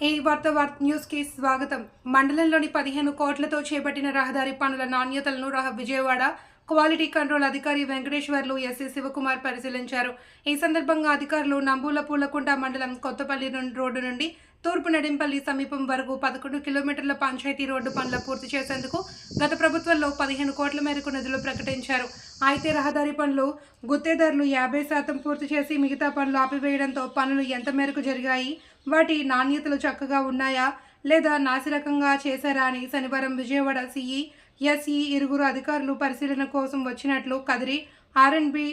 ఈ వార్త వార్త న్యూస్కి స్వాగతం. మండలంలోని పదిహేను కోట్లతో చేపట్టిన రహదారి పనుల నాణ్యతలను రహ విజయవాడ క్వాలిటీ కంట్రోల్ అధికారి వెంకటేశ్వర్లు ఎస్సీ శివకుమార్ పరిశీలించారు. ఈ సందర్భంగా అధికారులు నంబూల పూలకుంట మండలం కొత్తపల్లి నుండి రోడ్డు నుండి తూర్పు నడింపల్లి సమీపం వరకు పదకొండు కిలోమీటర్ల పంచాయతీ రోడ్డు పనులు పూర్తి చేసేందుకు గత ప్రభుత్వంలో పదిహేను కోట్ల మేరకు నిధులు ప్రకటించారు. అయితే రహదారి పనులు గుత్తేదారులు యాభై శాతం పూర్తి చేసి మిగతా పనులు ఆపివేయడంతో పనులు ఎంత మేరకు జరిగాయి వాటి నాణ్యతలు చక్కగా ఉన్నాయా లేదా నాసిరకంగా చేశారా అని శనివారం విజయవాడ సిఈ ఎస్ఈ ఇరుగురు అధికారులు పరిశీలన కోసం వచ్చినట్లు కదిరి ఆర్ఎండ్బి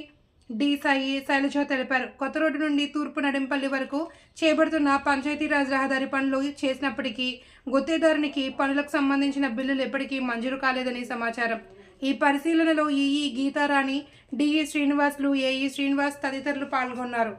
డి సాయి శైలజ తెలిపారు. కొత్త రోడ్డు నుండి తూర్పు నడింపల్లి వరకు చేపడుతున్న పంచాయతీరాజ్ రహదారి పనులు చేసినప్పటికీ గుత్తేదారునికి పనులకు సంబంధించిన బిల్లులు ఎప్పటికీ మంజూరు కాలేదని సమాచారం. ఈ పరిశీలనలో EE Geetharani DE Srinivasulu AE Srinivas తదితరులు పాల్గొన్నారు.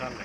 সামনে